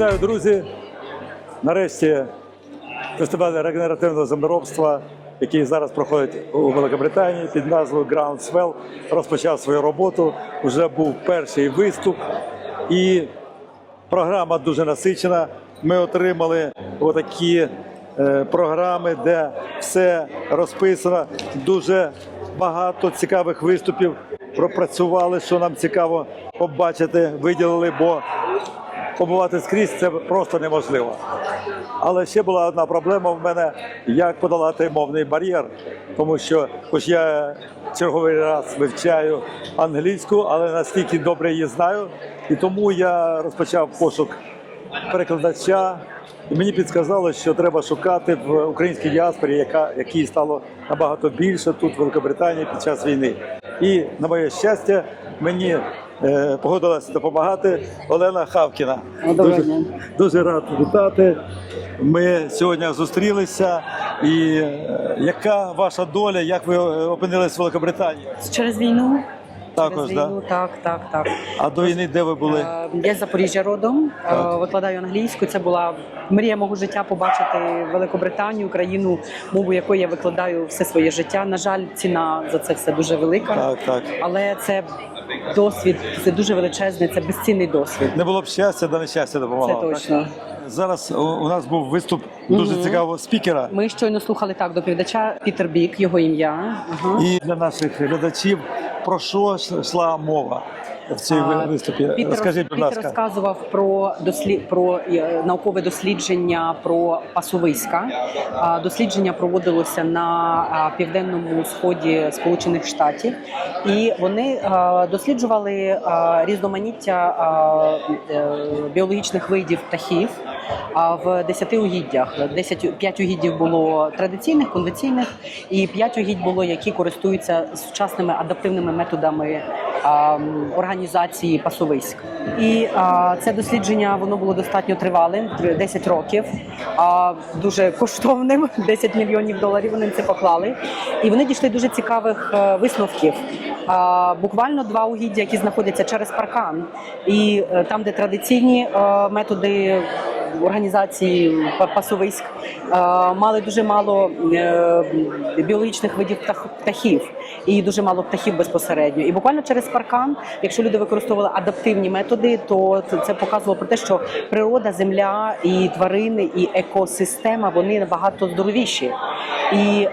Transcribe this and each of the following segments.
Вітаю, друзі! Нарешті фестиваль регенеративного землеробства, який зараз проходить у Великобританії під назвою Groundswell, розпочав свою роботу. Вже був перший виступ, і програма дуже насичена. Ми отримали отакі е, програми, де все розписано. Дуже багато цікавих виступів пропрацювали, що нам цікаво побачити, виділили, бо побувати скрізь це просто неможливо. Але ще була одна проблема в мене: як подолати мовний бар'єр, тому що, хоч я черговий раз вивчаю англійську, але настільки добре її знаю, і тому я розпочав пошук перекладача. І мені підсказали, що треба шукати в українській діаспорі, яка якій стало набагато більше тут, в Великобританії, під час війни. І на моє щастя, мені погодилася допомагати Олена Хавкіна. Дуже, дуже рад вітати. Ми сьогодні зустрілися. І е, яка ваша доля? Як ви опинились в Великобританії? Через війну. Також, Через да? так, так, так. А до війни де ви були? Е, Я з Запоріжжя родом, е, Так. викладаю англійську. Це була мрія мого життя побачити Великобританію, країну, мову якої я викладаю все своє життя. На жаль, ціна за це все дуже велика. Так, так. Але це досвід, це дуже величезний, це безцінний досвід. Не було б щастя, да нещастя Це допомагало. так? точно. Зараз у, у нас був виступ дуже Мгм. цікавого спікера. Ми щойно слухали так доповідача Пітер Бік, його ім'я. Ага. І для наших глядачів про що ж йшла мова в цій виступі? Пітер, Розкажіть, будь Пітер ласка. розказував про дослід про е, наукове дослідження про пасовиська. Дослідження проводилося на південному сході Сполучених Штатів, і вони досліджували різноманіття е, біологічних видів птахів. В 10 угіддях 10, 5 угіддів було традиційних, конвенційних, і 5 угідь було, які користуються сучасними адаптивними методами організації пасовиськ. І а, це дослідження воно було достатньо тривалим, 10 років, а, дуже коштовним, 10 мільйонів доларів вони це поклали. І вони дійшли дуже цікавих е, висновків. А, буквально два угіддя, які знаходяться через паркан, і е, там, де традиційні е, методи організації па- пасовиськ е, мали дуже мало е, біологічних видів птах- птахів і дуже мало птахів безпосередньо. І буквально через паркан, якщо люди використовували адаптивні методи, то це показувало про те, що природа, земля і тварини, і екосистема вони набагато здоровіші. І е,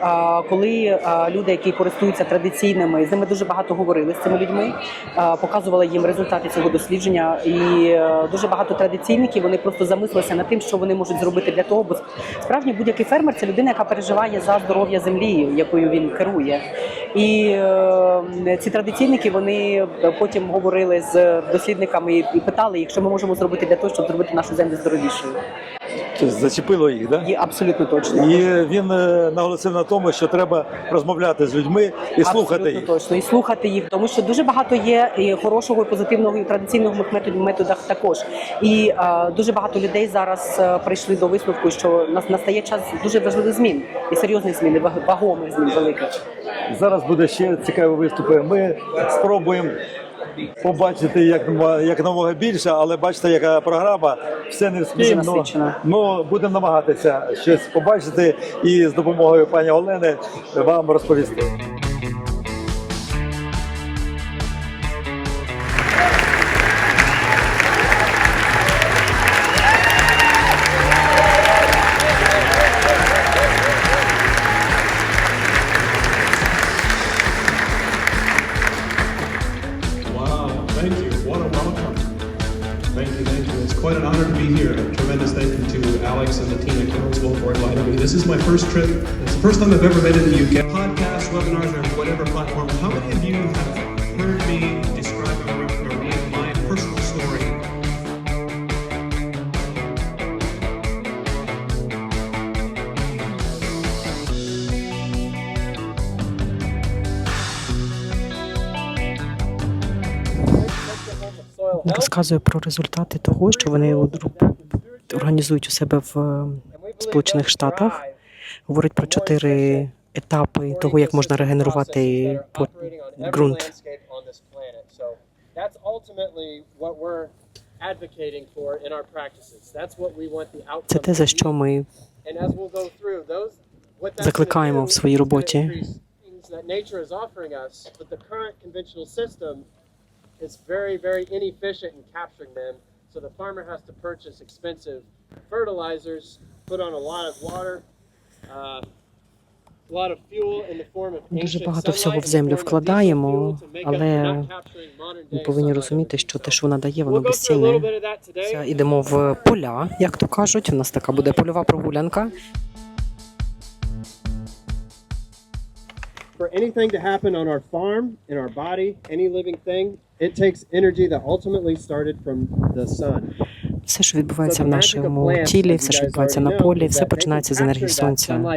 коли е, люди, які користуються традиційними, з ними дуже багато говорили з цими людьми, е, показували їм результати цього дослідження. І е, дуже багато традиційників вони просто замислилися над тим, що вони можуть зробити для того, бо справжній будь-який фермер це людина, яка переживає за здоров'я землі, якою він керує. І е, ці традиційники вони потім говорили з дослідниками і питали, їх, що ми можемо зробити для того, щоб зробити нашу землю здоровішою. Тобто зачепило їх, да? І абсолютно точно. І він е, наголосив на тому, що треба розмовляти з людьми і слухати їх. точно і слухати їх, тому що дуже багато є і хорошого, і позитивного і традиційного методів методах також. І е, дуже багато людей зараз е, прийшли до висновку, що нас настає час дуже важливих змін і серйозних змін, і вагомих змін великих. Зараз буде ще цікаві виступи. Ми спробуємо побачити як, як нового більше, але бачите, яка програма, все не вспіємо. ну. Ну, будемо намагатися щось побачити і з допомогою пані Олени вам розповісти. Thank you. What a welcome. Thank you, thank you. It's quite an honor to be here. A tremendous thank you to Alex and the team at Council for inviting me. This is my first trip. It's the first time I've ever been in the UK. Podcasts, webinars, or whatever platform. How many of you have heard me Розказує про результати того, що вони організують у себе в е, Сполучених Штатах. Говорить про чотири етапи того, як можна регенерувати ґрунт. Це те, за що ми Закликаємо в своїй is it's very, very inefficient in capturing them. So the farmer has to purchase expensive fertilizers, put on a lot of water, uh, a lot of fuel in the form of Дуже багато всього в землю вкладаємо, але Ми повинні розуміти, що те, що вона дає, воно безцінне. Ідемо в поля, як то кажуть. У нас така буде польова прогулянка. for anything to happen on our farm, in our body, any living thing, it takes energy that ultimately started from the sun. Все, що відбувається в нашому тілі, все, що відбувається на полі, все починається з енергії сонця. Ну,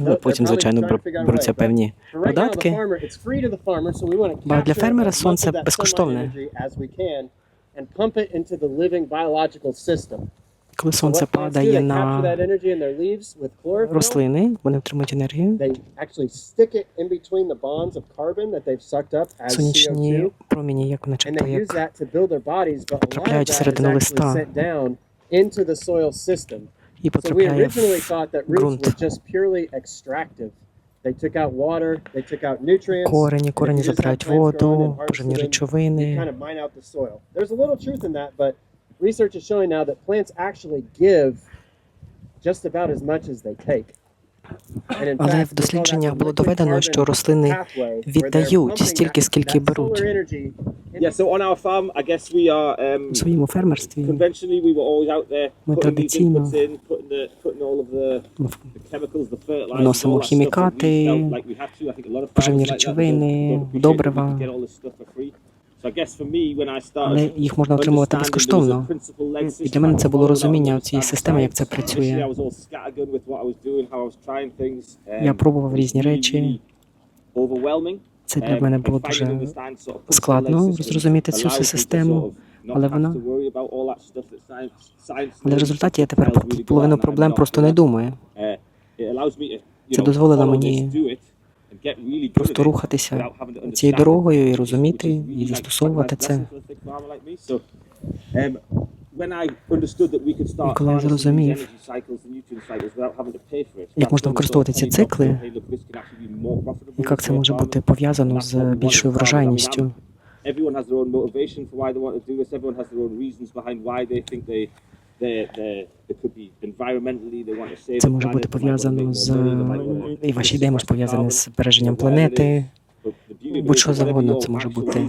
They're Потім, звичайно, беруться певні податки. Бо для фермера сонце безкоштовне. energy as we can and pump it into the living biological system. Коли сонце падає на рослини, вони отримують енергію. Сонячні CO2, як начебто як потрапляють всередину листа. і потрапляє в ґрунт. корені, корені забирають воду, поживні речовини. Research is showing now that plants actually give just about as much as they take. Але в дослідженнях було доведено, що рослини віддають стільки, скільки беруть. Yeah, so on our farm, I guess we are um, У своєму фермерстві conventionally we were always out there Ми putting традиційно inputs in, putting the putting all of the, chemicals, the fertilizers, Вносимо хімікати, like we had to. I think a lot of поживні речовини, добрива. Але їх можна отримувати безкоштовно. І для мене це було розуміння цієї системи, як це працює. Я пробував різні речі. Це для мене було дуже складно зрозуміти цю всю систему, але вона- Але в результаті я тепер про половину проблем просто не думаю. Це дозволило мені Просто рухатися цією дорогою і розуміти, і застосовувати це. І коли я зрозумів, як можна використовувати ці цикли, і як це може бути пов'язано з більшою врожайністю. Everyone has their own motivation for why they want to do this. Everyone has their own reasons behind why they think they Це може бути пов'язано з і ваші ідеї можуть пов'язані з береженням whatever it планети. будь-що завгодно це може бути.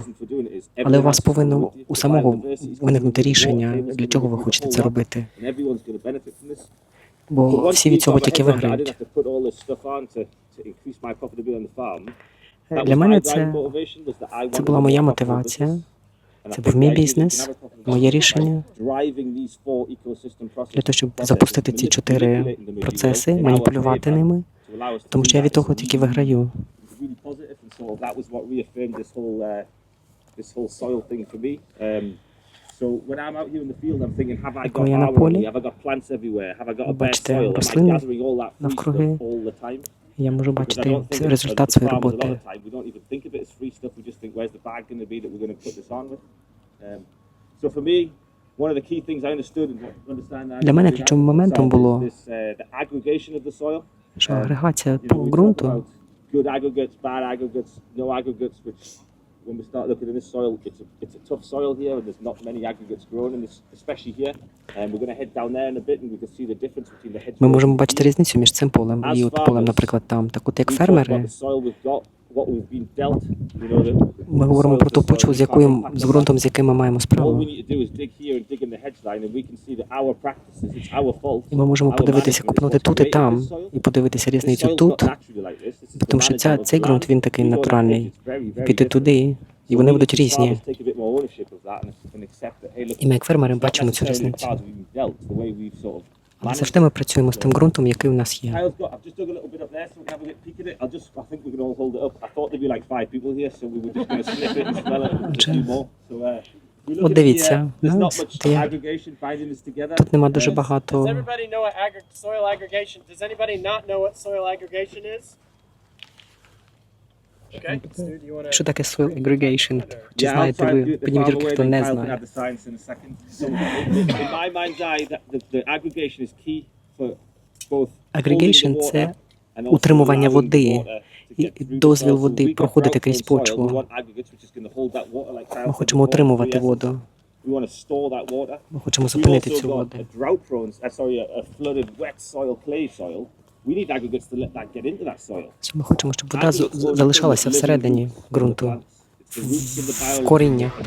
Але у вас повинно у самого виникнути рішення, для чого ви хочете це робити. Бо всі від цього тільки виграють. Для мене це, це була моя мотивація. Це був мій бізнес, моє рішення. для того, щоб запустити ці чотири процеси, маніпулювати ними, тому що я від того тільки виграю. uh. Um, Коли я на полі, бачите рослини навкруги. stuff all the time? Я можу Because I бачити don't think це of- результат of своєї farmers a lot роботи. of time. We don't even think of it as free stuff. We just think, where's the bag going to be that we're going to put this on with? Um, so for me, one of the key things I understood and understand that Для мене ключовим моментом було, this, uh, the aggregation of the soil. що Um, агрегація you know, по we talk ґрунту about good aggregates, bad aggregates, no aggregates, which when we start looking at this soil, it's a, it's a tough soil here, and there's not many aggregates growing in this, especially here. Ми можемо бачити різницю між цим полем і от полем, наприклад, там. Так от як фермери, ми говоримо про ту почву, з якою з ґрунтом, з яким ми маємо справу. І ми можемо подивитися, копнути what's тут і там, і подивитися різницю тут, тому що ця, цей ґрунт він такий натуральний. піти туди, і вони будуть різні. І ми як фермери бачимо цю різницю. Але завжди ми працюємо з тим ґрунтом, який у нас є. Uh, От дивіться, uh, ну. Тут нема дуже Uh, Does everybody know what soil aggregation? Does anybody not know what soil aggregation is? Що таке soil aggregation? Чи знаєте ви? Підніміть руки, хто не знає. Aggregation – це утримування води, дозвіл води проходити крізь почву. Ми хочемо утримувати воду. Ми хочемо зупинити цю воду. Ми хочемо, щоб вода залишалася всередині ґрунту в коріннях.